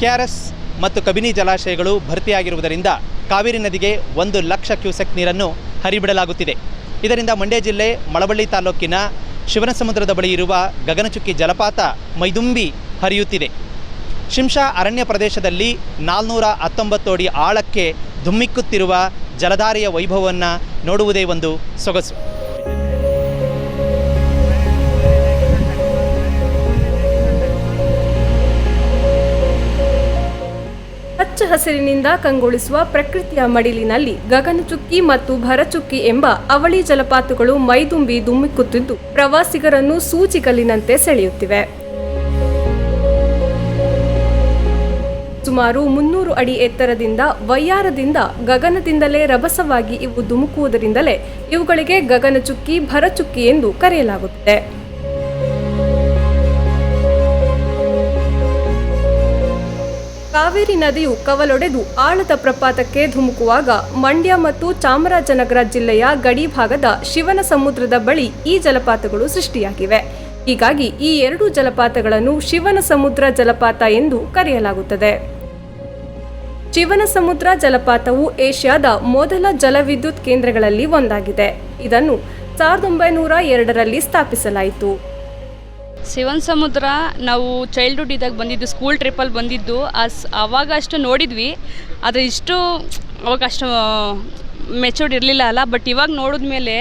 KRS ಮತ್ತು ಕಬಿನಿ ಜಲಾಶಯಗಳು ಭರ್ತಿಯಾಗಿರುವುದರಿಂದ ಕಾವೇರಿ ನದಿಗೆ ಒಂದು ಲಕ್ಷ ಕ್ಯೂಸೆಕ್ ನೀರನ್ನು ಹರಿಬಿಡಲಾಗುತ್ತಿದೆ. ಇದರಿಂದ ಮಂಡ್ಯ ಜಿಲ್ಲೆ ಮಳವಳ್ಳಿ ತಾಲೂಕಿನ ಶಿವನಸಮುದ್ರದ ಬಳಿ ಇರುವ ಗಗನಚುಕ್ಕಿ ಜಲಪಾತ ಮೈದುಂಬಿ ಹರಿಯುತ್ತಿದೆ. ಶಿಂಷಾ ಅರಣ್ಯ ಪ್ರದೇಶದಲ್ಲಿ ನಾಲ್ನೂರ ಹತ್ತೊಂಬತ್ತು ಅಡಿ ಆಳಕ್ಕೆ ಧುಮ್ಮಿಕ್ಕುತ್ತಿರುವ ಜಲಧಾರೆಯ ವೈಭವವನ್ನು ನೋಡುವುದೇ ಒಂದು ಸೊಗಸು. ಹಸಿರಿನಿಂದ ಕಂಗೊಳಿಸುವ ಪ್ರಕೃತಿಯ ಮಡಿಲಿನಲ್ಲಿ ಗಗನಚುಕ್ಕಿ ಮತ್ತು ಭರಚುಕ್ಕಿ ಎಂಬ ಅವಳಿ ಜಲಪಾತಗಳು ಮೈದುಂಬಿ ದುಮ್ಮಿಕ್ಕುತ್ತಿದ್ದು ಪ್ರವಾಸಿಗರನ್ನು ಸೂಜಿಗಲ್ಲಿನಂತೆ ಸೆಳೆಯುತ್ತಿವೆ. ಸುಮಾರು ಮುನ್ನೂರು ಅಡಿ ಎತ್ತರದಿಂದ ವಯ್ಯಾರದಿಂದ ಗಗನದಿಂದಲೇ ರಭಸವಾಗಿ ಇವು ಧುಮುಕುವುದರಿಂದಲೇ ಇವುಗಳಿಗೆ ಗಗನಚುಕ್ಕಿ ಭರಚುಕ್ಕಿ ಎಂದು ಕರೆಯಲಾಗುತ್ತದೆ. ಕಾವೇರಿ ನದಿಯು ಕವಲೊಡೆದು ಆಳದ ಪ್ರಪಾತಕ್ಕೆ ಧುಮುಕುವಾಗ ಮಂಡ್ಯ ಮತ್ತು ಚಾಮರಾಜನಗರ ಜಿಲ್ಲೆಯ ಗಡಿ ಭಾಗದ ಶಿವನ ಸಮುದ್ರದ ಬಳಿ ಈ ಜಲಪಾತಗಳು ಸೃಷ್ಟಿಯಾಗಿವೆ. ಹೀಗಾಗಿ ಈ ಎರಡು ಜಲಪಾತಗಳನ್ನು ಶಿವನ ಸಮುದ್ರ ಜಲಪಾತ ಎಂದು ಕರೆಯಲಾಗುತ್ತದೆ. ಶಿವನ ಸಮುದ್ರ ಜಲಪಾತವು ಏಷ್ಯಾದ ಮೊದಲ ಜಲವಿದ್ಯುತ್ ಕೇಂದ್ರಗಳಲ್ಲಿ ಒಂದಾಗಿದೆ. ಇದನ್ನು ಸಾವಿರದ ಒಂಬೈನೂರ ಎರಡರಲ್ಲಿ ಸ್ಥಾಪಿಸಲಾಯಿತು. ಶಿವನ್ ಸಮುದ್ರ ನಾವು ಚೈಲ್ಡ್ಹುಡ್ ಇದ್ದಾಗ ಬಂದಿದ್ದು ಸ್ಕೂಲ್ ಟ್ರಿಪ್ಪಲ್ಲಿ ಬಂದಿದ್ದು, ಅಸ್ ಅವಾಗ ಅಷ್ಟು ನೋಡಿದ್ವಿ. ಆದರೆ ಇಷ್ಟು ಅವಾಗ ಅಷ್ಟು ಮೆಚೂರ್ಡ್ ಇರಲಿಲ್ಲ ಅಲ್ಲ ಬಟ್ ಇವಾಗ ನೋಡಿದ್ಮೇಲೆ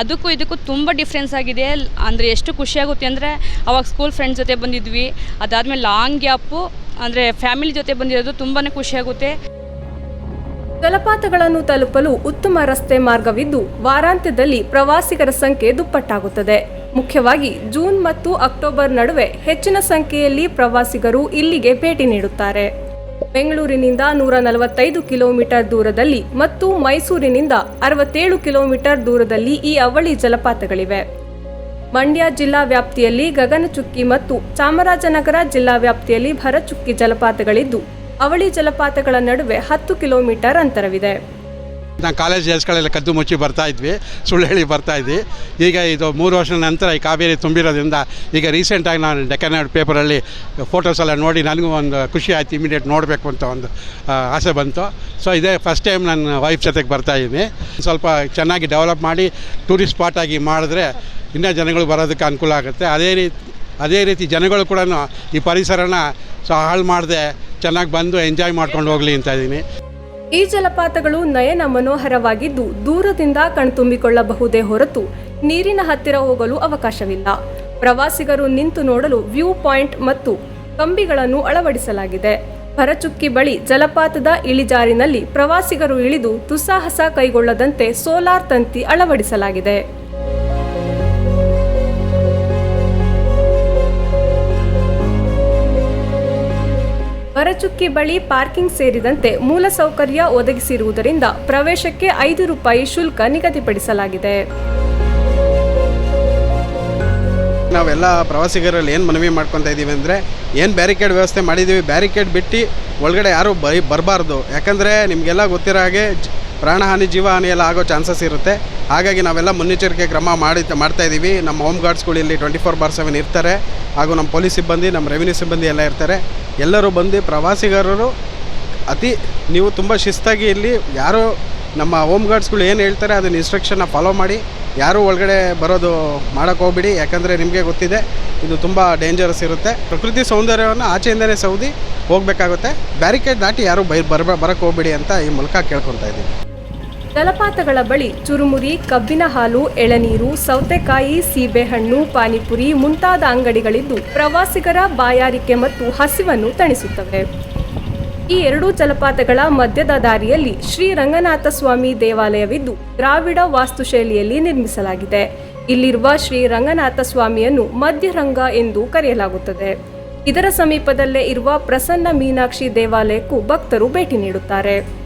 ಅದಕ್ಕೂ ಇದಕ್ಕೂ ತುಂಬ ಡಿಫ್ರೆನ್ಸ್ ಆಗಿದೆ. ಅಂದರೆ ಎಷ್ಟು ಖುಷಿಯಾಗುತ್ತೆ ಅಂದರೆ ಅವಾಗ ಸ್ಕೂಲ್ ಫ್ರೆಂಡ್ಸ್ ಜೊತೆ ಬಂದಿದ್ವಿ. ಅದಾದಮೇಲೆ ಲಾಂಗ್ ಗ್ಯಾಪು ಅಂದರೆ ಫ್ಯಾಮಿಲಿ ಜೊತೆ ಬಂದಿರೋದು ತುಂಬಾ ಖುಷಿಯಾಗುತ್ತೆ ಜಲಪಾತಗಳನ್ನು ತಲುಪಲು ಉತ್ತಮ ರಸ್ತೆ ಮಾರ್ಗವಿದ್ದು, ವಾರಾಂತ್ಯದಲ್ಲಿ ಪ್ರವಾಸಿಗರ ಸಂಖ್ಯೆ ದುಪ್ಪಟ್ಟಾಗುತ್ತದೆ. ಮುಖ್ಯವಾಗಿ ಜೂನ್ ಮತ್ತು ಅಕ್ಟೋಬರ್ ನಡುವೆ ಹೆಚ್ಚಿನ ಸಂಖ್ಯೆಯಲ್ಲಿ ಪ್ರವಾಸಿಗರು ಇಲ್ಲಿಗೆ ಭೇಟಿ ನೀಡುತ್ತಾರೆ. ಬೆಂಗಳೂರಿನಿಂದ ನೂರ ನಲವತ್ತೈದು ಕಿಲೋಮೀಟರ್ ದೂರದಲ್ಲಿ ಮತ್ತು ಮೈಸೂರಿನಿಂದ ಅರವತ್ತೇಳು ಕಿಲೋಮೀಟರ್ ದೂರದಲ್ಲಿ ಈ ಅವಳಿ ಜಲಪಾತಗಳಿವೆ. ಮಂಡ್ಯ ಜಿಲ್ಲಾ ವ್ಯಾಪ್ತಿಯಲ್ಲಿ ಗಗನಚುಕ್ಕಿ ಮತ್ತು ಚಾಮರಾಜನಗರ ಜಿಲ್ಲಾ ವ್ಯಾಪ್ತಿಯಲ್ಲಿ ಭರಚುಕ್ಕಿ ಜಲಪಾತಗಳಿದ್ದು, ಅವಳಿ ಜಲಪಾತಗಳ ನಡುವೆ ಹತ್ತು ಕಿಲೋಮೀಟರ್ ಅಂತರವಿದೆ. ನಾವು ಕಾಲೇಜ್ ಡೇಸ್ಗಳೆಲ್ಲ ಕದ್ದು ಮುಚ್ಚಿ ಬರ್ತಾ ಇದ್ವಿ, ಸುಳ್ಳು ಹೇಳಿ ಬರ್ತಾ ಇದ್ವಿ. ಈಗ ಇದು ಮೂರು ವರ್ಷದ ನಂತರ ಈ ಕಾವೇರಿ ತುಂಬಿರೋದ್ರಿಂದ ಈಗ ರೀಸೆಂಟಾಗಿ ನಾನು ಡೆಕನಾಡ್ ಪೇಪರಲ್ಲಿ ಫೋಟೋಸ್ ಎಲ್ಲ ನೋಡಿ ನನಗೂ ಒಂದು ಖುಷಿ ಆಯ್ತು ಇಮಿಡಿಯೇಟ್ ನೋಡಬೇಕು ಅಂತ ಒಂದು ಆಸೆ ಬಂತು. ಸೊ ಇದೇ ಫಸ್ಟ್ ಟೈಮ್ ನನ್ನ ವೈಫ್ ಜೊತೆಗೆ ಬರ್ತಾ ಇದ್ದೀನಿ. ಸ್ವಲ್ಪ ಚೆನ್ನಾಗಿ ಡೆವಲಪ್ ಮಾಡಿ ಟೂರಿಸ್ಟ್ ಸ್ಪಾಟ್ ಆಗಿ ಮಾಡಿದ್ರೆ ಇನ್ನೂ ಜನಗಳು ಬರೋದಕ್ಕೆ ಅನುಕೂಲ ಆಗುತ್ತೆ. ಅದೇ ರೀತಿ ಅದೇ ರೀತಿ ಜನಗಳು ಕೂಡ ಈ ಪರಿಸರನ ಸೊ ಹಾಳು ಮಾಡದೆ ಚೆನ್ನಾಗಿ ಬಂದು ಎಂಜಾಯ್ ಮಾಡ್ಕೊಂಡು ಹೋಗಲಿ ಅಂತ ಇದ್ದೀನಿ. ಈ ಜಲಪಾತಗಳು ನಯನ ಮನೋಹರವಾಗಿದ್ದು ದೂರದಿಂದ ಕಣ್ತುಂಬಿಕೊಳ್ಳಬಹುದೇ ಹೊರತು ನೀರಿನ ಹತ್ತಿರ ಹೋಗಲು ಅವಕಾಶವಿಲ್ಲ. ಪ್ರವಾಸಿಗರು ನಿಂತು ನೋಡಲು ವ್ಯೂ ಪಾಯಿಂಟ್ ಮತ್ತು ಕಂಬಿಗಳನ್ನು ಅಳವಡಿಸಲಾಗಿದೆ. ಭರಚುಕ್ಕಿ ಬಳಿ ಜಲಪಾತದ ಇಳಿಜಾರಿನಲ್ಲಿ ಪ್ರವಾಸಿಗರು ಇಳಿದು ದುಸ್ಸಾಹಸ ಕೈಗೊಳ್ಳದಂತೆ ಸೋಲಾರ್ ತಂತಿ ಅಳವಡಿಸಲಾಗಿದೆ. ಭರಚುಕ್ಕಿ ಬಳಿ ಪಾರ್ಕಿಂಗ್ ಸೇರಿದಂತೆ ಮೂಲಸೌಕರ್ಯ ಒದಗಿಸಿರುವುದರಿಂದ ಪ್ರವೇಶಕ್ಕೆ ಐದು ರೂಪಾಯಿ ಶುಲ್ಕ ನಿಗದಿಪಡಿಸಲಾಗಿದೆ. ನಾವೆಲ್ಲ ಪ್ರವಾಸಿಗರಲ್ಲಿ ಏನು ಮನವಿ ಮಾಡ್ಕೊತಾ ಇದ್ದೀವಿ ಅಂದರೆ ಏನು ಬ್ಯಾರಿಕೇಡ್ ವ್ಯವಸ್ಥೆ ಮಾಡಿದ್ದೀವಿ ಬ್ಯಾರಿಕೇಡ್ ಬಿಟ್ಟು ಒಳಗಡೆ ಯಾರೂ ಬೈ ಬರಬಾರ್ದು. ಯಾಕಂದರೆ ನಿಮಗೆಲ್ಲ ಗೊತ್ತಿರೋ ಹಾಗೆ ಪ್ರಾಣಹಾನಿ, ಜೀವಹಾನಿ ಎಲ್ಲ ಆಗೋ ಚಾನ್ಸಸ್ ಇರುತ್ತೆ. ಹಾಗಾಗಿ ನಾವೆಲ್ಲ ಮುನ್ನೆಚ್ಚರಿಕೆ ಕ್ರಮ ಮಾಡಿ ಮಾಡ್ತಾ ಇದ್ದೀವಿ ನಮ್ಮ ಹೋಮ್ ಗಾರ್ಡ್ಸ್ಗಳು ಇಲ್ಲಿ ಟ್ವೆಂಟಿ ಫೋರ್ ಬಾರ್ ಸೆವೆನ್ ಇರ್ತಾರೆ. ಹಾಗೂ ನಮ್ಮ ಪೊಲೀಸ್ ಸಿಬ್ಬಂದಿ, ನಮ್ಮ ರೆವಿನ್ಯೂ ಸಿಬ್ಬಂದಿ ಎಲ್ಲ ಇರ್ತಾರೆ. ಎಲ್ಲರೂ ಬಂದು ಪ್ರವಾಸಿಗರು ಅತಿ, ನೀವು ತುಂಬ ಶಿಸ್ತಾಗಿ ಇಲ್ಲಿ ಯಾರು ನಮ್ಮ ಹೋಮ್ ಗಾರ್ಡ್ಸ್ಗಳು ಏನು ಹೇಳ್ತಾರೆ ಅದನ್ನ ಇನ್ಸ್ಟ್ರಕ್ಷನ್ನ ಫಾಲೋ ಮಾಡಿ. ಯಾರೂ ಒಳಗಡೆ ಬರೋದು ಮಾಡೋಕ್ಕೆ ಹೋಗ್ಬಿಡಿ. ಯಾಕಂದರೆ ನಿಮಗೆ ಗೊತ್ತಿದೆ, ಇದು ತುಂಬ ಡೇಂಜರಸ್ ಇರುತ್ತೆ. ಪ್ರಕೃತಿ ಸೌಂದರ್ಯವನ್ನು ಆಚೆಯಿಂದಲೇ ಸೌದಿ ಹೋಗಬೇಕಾಗುತ್ತೆ. ಬ್ಯಾರಿಕೇಡ್ ದಾಟಿ ಯಾರೂ ಬೈ, ಬರ ಬರೋಕ್ಕೆ ಹೋಗ್ಬಿಡಿ ಅಂತ ಈ ಮೂಲಕ ಕೇಳ್ಕೊತಾ ಇದ್ದೀವಿ ಜಲಪಾತಗಳ ಬಳಿ ಚುರುಮುರಿ, ಕಬ್ಬಿನ ಹಾಲು, ಎಳನೀರು, ಸೌತೆಕಾಯಿ, ಸೀಬೆಹಣ್ಣು, ಪಾನಿಪುರಿ ಮುಂತಾದ ಅಂಗಡಿಗಳಿದ್ದು ಪ್ರವಾಸಿಗರ ಬಾಯಾರಿಕೆ ಮತ್ತು ಹಸಿವನ್ನು ತಣಿಸುತ್ತವೆ. ಈ ಎರಡೂ ಜಲಪಾತಗಳ ಮಧ್ಯದ ದಾರಿಯಲ್ಲಿ ಶ್ರೀ ರಂಗನಾಥ ಸ್ವಾಮಿ ದೇವಾಲಯವಿದ್ದು ದ್ರಾವಿಡ ವಾಸ್ತುಶೈಲಿಯಲ್ಲಿ ನಿರ್ಮಿಸಲಾಗಿದೆ. ಇಲ್ಲಿರುವ ಶ್ರೀ ರಂಗನಾಥ ಸ್ವಾಮಿಯನ್ನು ಮಧ್ಯರಂಗ ಎಂದು ಕರೆಯಲಾಗುತ್ತದೆ. ಇದರ ಸಮೀಪದಲ್ಲೇ ಇರುವ ಪ್ರಸನ್ನ ಮೀನಾಕ್ಷಿ ದೇವಾಲಯಕ್ಕೂ ಭಕ್ತರು ಭೇಟಿ ನೀಡುತ್ತಾರೆ.